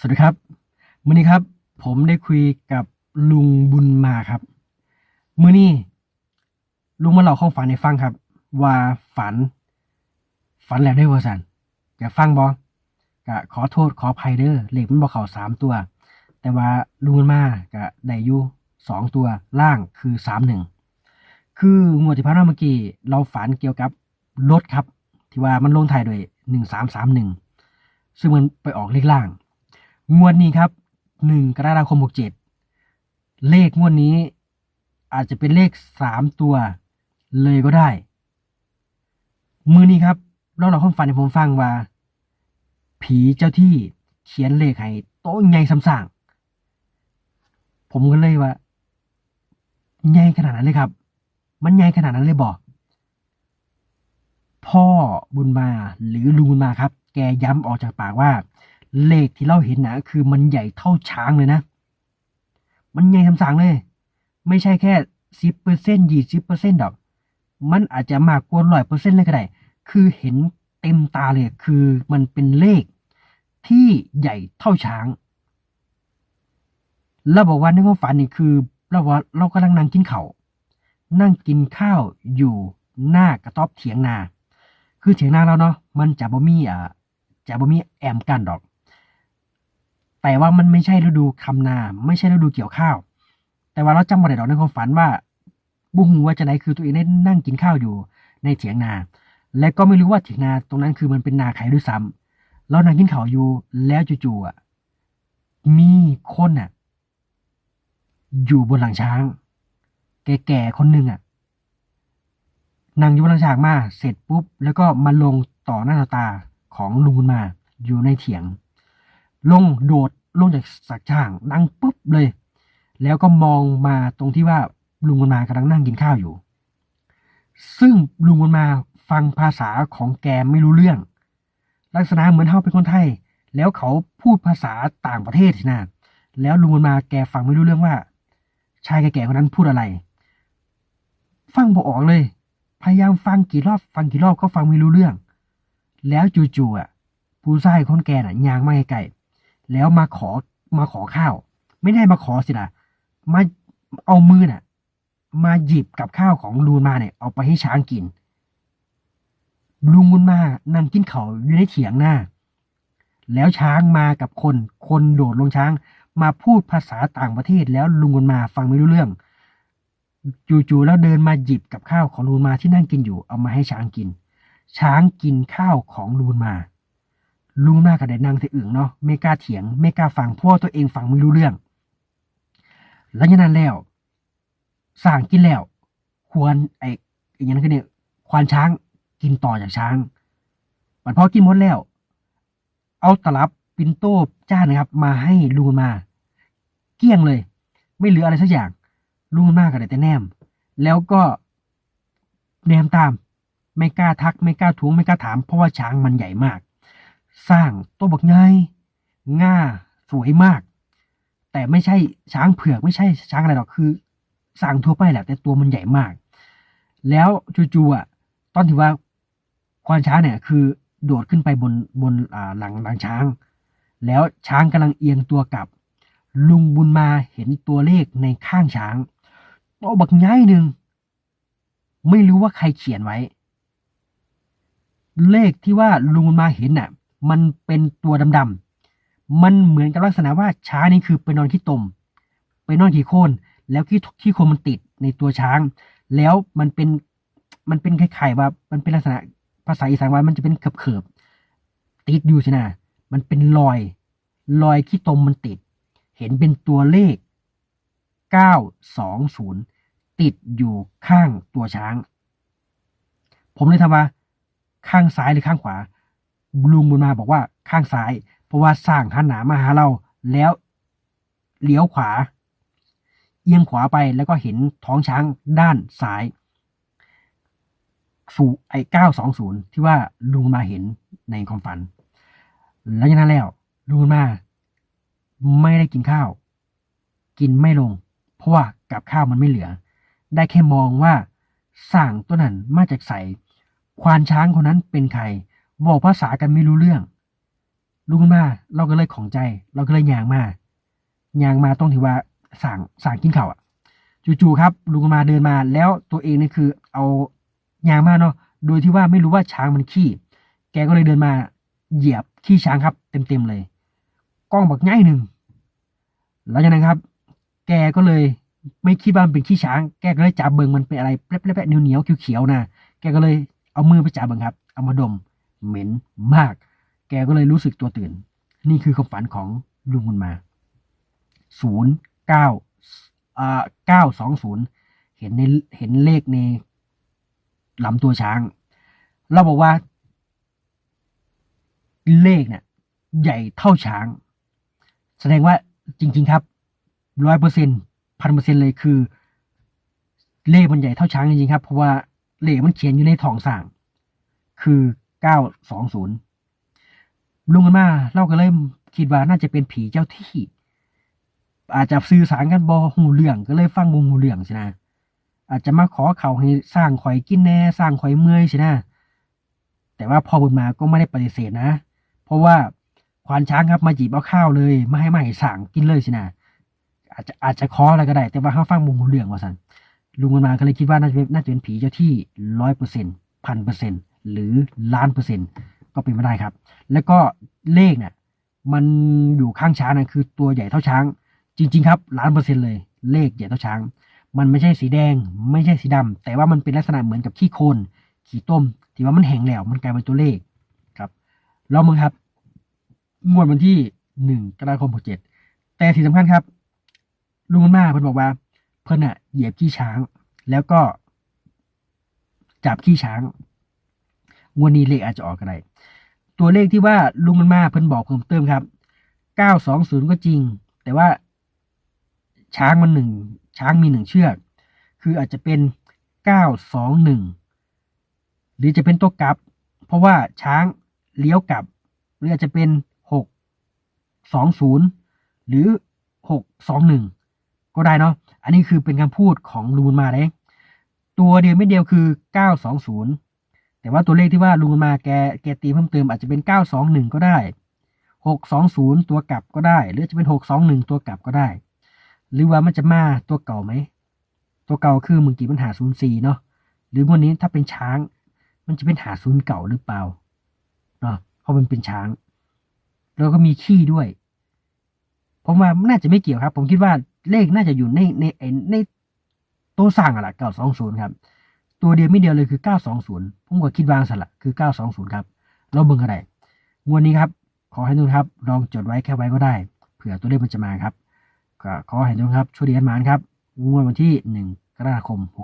สวัสดีครับมื้อนี้ครับ ผมได้คุยกับลุงบุญมาครับมื้อนี้ลุงมาเล่าความฝันให้ฟังครับ ว่าฝัน ฝันแล้วได้ว่าสันอยากฟังบอกะขอโทษขอภัยเด้อเหลขมันบอกเขาสามตัว แต่ว่าลุงบุญมากะได้อยู่สองตัวล่างคือสามหนึ่งคืองวดที่ผ่านมาเมื่อกี้เราฝันเกี่ยวกับรถครับ ที่ว่ามันลงท้ายด้วยหนึ่งสามสามหนึ่งซึ่งมันไปออกเลขล่าง งวดนี้ครับหนึ่งกรกฎาคมหกเจ็ดเลขงวดนี้ อาจจะเป็นเลขสามตัว เลยก็ได้ มือนี้ครับเราเราความฝันให้ผมฟังว่า ผีเจ้าที่เขียนเลขให้โต๊ะใหญ่ซ้ำสร้างผมก็เลยว่าใหญ่ขนาดนั้นเลยครับ มันใหญ่ขนาดนั้นเลยบอก พ่อบุญมาหรือลุงบุญมาครับ แกย้ำออกจากปากว่า เลขที่เราเห็นนะคือมันใหญ่เท่าช้างเลยนะ มันใหญ่ทำสังเลย ไม่ใช่แค่สิบเปอร์เซ็นยี่สิบเปอร์เซ็นดอก มันอาจจะมากกว่าร้อยเปอร์เซ็นต์เลยก็ได้ คือเห็นเต็มตาเลย คือมันเป็นเลขที่ใหญ่เท่าช้างแล้วบอกว่าในความฝันนี่คือเราว่าเรากำลังนั่งกินข้าวนั่งกินข้าวอยู่หน้ากระต๊อบเถียงนา คือเถียงนาเราเนาะ มันจะบ่มีอ่าจะบ่มีแอมกันดอก แต่ว่ามันไม่ใช่ฤดูคำนา ไม่ใช่ฤดูเกี่ยวข้าว แต่ว่าเราจำบ่ได้ดอกในความฝันว่าบุหูว่าจะไหนคือตัวเองได้นั่งกินข้าวอยู่ในเถียงนา และก็ไม่รู้ว่าเถียงนาตรงนั้นคือมันเป็นนาใครด้วยซ้ำเรานั่งกินข้าวอยู่แล้วจู่ๆมีคนอะ อยู่บนหลังช้าง แก่ๆคนหนึ่งอะนั่งอยู่บนหลังช้างมาเสร็จปุ๊บ แล้วก็มาลงต่อหน้าต่อตาของลุงบุญมาอยู่ในเถียง ลงโดด ลงจากสักช่างนั่งปุ๊บเลย แล้วก็มองมาตรงที่ว่าลุงบุญมากำลังนั่งกินข้าวอยู่ ซึ่งลุงบุญมาฟังภาษาของแกไม่รู้เรื่อง ลักษณะเหมือนเขาเป็นคนไทย แล้วเขาพูดภาษาต่างประเทศนะแล้วลุงบุญมาแกฟังไม่รู้เรื่องว่า ชายแก่ๆคนนั้นพูดอะไร ฟังบอออกเลย พยายามฟังกี่รอบฟังกี่รอบก็ฟังไม่รู้เรื่อง แล้วจู่ๆอะผู้ชายคนแก่น่ะยางมาไกล แล้วมาขอมาขอข้าว ไม่ได้มาขอสินะมาเอามือน่ะ มาหยิบกับข้าวของลุงมาเนี่ย เอาไปให้ช้างกิน ลุงบุญมานั่งกินเขาวอยู่ในเถียงหน้า แล้วช้างมากับคน คนโดดลงช้าง มาพูดภาษาต่างประเทศแล้วลุงบุญมาฟังไม่รู้เรื่อง จู่ๆแล้วเดินมาหยิบกับข้าวของลุงมาที่นั่งกินอยู่เอามาให้ช้างกิน ช้างกินข้าวของลุงบุญมา ลุงบุญมาก็ได้นั่งที่อึ่งเนาะไม่กล้าเถียง ไม่กล้าฟังเพราะว่าตัวเองฟังไม่รู้เรื่องหลังจากนั้นแล้วสร้างกินแล้ว ควรไอ้ไอ้อย่างนั้นก็เนี่ยควานช้างกินต่อจากช้างมันพอกินหมดแล้ว เอาตลับปินโต้จ้านะครับ มาให้ลุงมา เกลี้ยงเลย ไม่เหลืออะไรสักอย่างลุงมาก็ได้แต่แนม แล้วก็แนมตาม ไม่กล้าทัก ไม่กล้าทวงไม่กล้าถาม เพราะว่าช้างมันใหญ่มาก สร้างตัวบักใหญ่ง่าสวยมาก แต่ไม่ใช่ช้างเผือกไม่ใช่ช้างอะไรหรอกคือสร้างทั่วไปแหละ แต่ตัวมันใหญ่มาก แล้วจู่ๆอะตอนที่ว่าควานช้างเนี่ย คือโดดขึ้นไปบนบนอ่าหลังหลังช้าง แล้วช้างกำลังเอียงตัวกลับ ลุงบุญมาเห็นตัวเลขในข้างช้างโตบักใหญ่หนึ่งไม่รู้ว่าใครเขียนไว้ เลขที่ว่าลุงบุญมาเห็นน่ะ มันเป็นตัวดำๆมันเหมือนกับลักษณะว่าช้างนี่คือไปนอนขี้ตม ไปนอนขี้โคนแล้วขี้ขี้โคนมันติดในตัวช้าง แล้วมันเป็นมันเป็นคล้ายๆว่า มันเป็นลักษณะภาษาอีสานว่ามันจะเป็นเขิบๆติดอยู่ใช่ไหมมันเป็นรอย รอยขี้ตมมันติด เห็นเป็นตัวเลข920ติดอยู่ข้างตัวช้าง ผมเลยถามว่า ข้างซ้ายหรือข้างขวา ลุงบุญมาบอกว่าข้างซ้าย เพราะว่าสร้างหันหนามาหาเราแล้วเลี้ยวขวา เอียงขวาไปแล้วก็เห็นท้องช้างด้านซ้ายสู่ไอ้เก้าสองศูนย์ที่ว่าลุงมาเห็นในความฝัน แล้วจากนั้นแล้วลุงมาไม่ได้กินข้าว กินไม่ลง เพราะว่ากับข้าวมันไม่เหลือ ได้แค่มองว่าสั่งตัวนั้นมาจากใสควานช้างคนนั้นเป็นใคร บอกภาษากันไม่รู้เรื่อง ลุกขึ้นมาเราก็เลยของใจ เราก็เลยยางมายางมาต้องถือว่าสั่งสั่งกินข้าวอะจู่ๆครับ ลุงมาเดินมาแล้วตัวเองนี่คือเอายางมาเนาะโดยที่ว่าไม่รู้ว่าช้างมันขี้ แกก็เลยเดินมาเหยียบขี้ช้างครับ เต็มๆเลยกล้องบอกง่ายหนึ่งหลังจากนั้นครับ แกก็เลยไม่คิดว่ามันเป็นขี้ช้าง แกก็เลยจับเบิงมันเป็นอะไรแป๊บๆๆเหนียวๆเขียวๆนะแกก็เลยเอามือไปจับเบิงครับ เอามาดม เหม็นมาก แกก็เลยรู้สึกตัวตื่น นี่คือความฝันของลุงบุญมาศูนย์เก้าอ่าเก้าสองศูนย์เห็นในเห็นเลขในลำตัวช้าง เราบอกว่า เลขเนี่ยใหญ่เท่าช้าง แสดงว่าจริง ๆ ครับร้อยเปอร์เซ็นพันเปอร์เซ็นเลยคือ เลขมันใหญ่เท่าช้างจริงๆครับ เพราะว่าเลขมันเขียนอยู่ในทองสั่งคือ เก้าสองศูนย์ลุงกันมาเราก็เลยคิดว่าน่าจะเป็นผีเจ้าที่ อาจจะสื่อสารกันบอหูเรื่องก็เลยฟังบหูเรื่องสินะอาจจะมาขอเขาให้สร้างข่อยกินแน่สร้างข่อยเมื่อยสินะแต่ว่าพ่อบุญมาก็ไม่ได้ปฏิเสธนะ เพราะว่าควานช้างครับมาจีบเอาข้าวเลยไม่ให้มาให้สั่งกินเลยสินะอาจจะอาจจะขออะไรก็ได้ แต่ว่าเขาฟังมุมเรื่องว่าสันลุงบุญมาก็เลยคิดว่าน่าจะเป็นน่าจะเป็นผีเจ้าที่ร้อยเปอร์เซ็นต์พันเปอร์เซ็นต์ หรือล้านเปอร์เซ็นต์ก็เป็นไม่ได้ครับ แล้วก็เลขเนี่ยมันอยู่ข้างช้างนะคือตัวใหญ่เท่าช้าง จริง ๆ ครับล้านเปอร์เซ็นต์เลย เลขใหญ่เท่าช้าง มันไม่ใช่สีแดง ไม่ใช่สีดำแต่ว่ามันเป็นลักษณะเหมือนกับขี้โคลนขี้ต้มที่ว่ามันแห้งแล้วมันกลายเป็นตัวเลขครับลองมึงครับงวดวันที่หนึ่งกรกฎาคมหกเจ็ดแต่ที่งสำคัญครับลุงมันมาเพิ่นบอกว่า เพิ่นอะเหยียบขี้ช้าง แล้วก็จับขี้ช้าง งวดนี้เลขอาจจะออกก็ได้ตัวเลขที่ว่าลุงมันมาเพิ่นบอกเพิ่มเติมครับเก้าสองศูนย์ก็จริง แต่ว่า ช้างมันหนึ่งช้างมีหนึ่งเชือก คืออาจจะเป็นเก้าสองหนึ่งหรือจะเป็นตัวกลับ เพราะว่าช้างเลี้ยวกลับ หรืออาจจะเป็นหกสองศูนย์หรือหกสองหนึ่งก็ได้เนาะอันนี้คือเป็นคำพูดของลุงบุญมาเลยตัวเดียวไม่เดียวคือเก้าสองศูนย์ แต่ว่าตัวเลขที่ว่าลุงมาแกแกตีเพิ่มเติมอาจจะเป็นเก้าสองหนึ่งก็ได้หกสองศูนย์ตัวกลับก็ได้ หรือจะเป็นหกสองหนึ่งตัวกลับก็ได้ หรือว่ามันจะมาตัวเก่าไหมตัวเก่าคือมึงกี่มันหาศูนย์สี่เนาะหรือวันนี้ถ้าเป็นช้าง มันจะเป็นหาศูนย์เก่าหรือเปล่าเนาะเพราะมันเป็นช้าง แล้วก็มีขี้ด้วยผมว่าน่าจะไม่เกี่ยวครับ ผมคิดว่าเลขน่าจะอยู่ในในในตัวสั่งอะละเก้าสองศูนย์ครับ ตัวเดียวไม่เดียวเลยคือ 920 ผมก็คิดวางสละคือ 920 ครับ เราเบิ่งอะไรงวดนี้ครับ ขอให้ทุกครับ ลองจดไว้แค่ไว้ก็ได้ เผื่อตัวเลขมันจะมาครับ ก็ขอให้ทุกครับ ช่วยดีกันมานครับงวดวันที่ 1 กรกฎาคม 67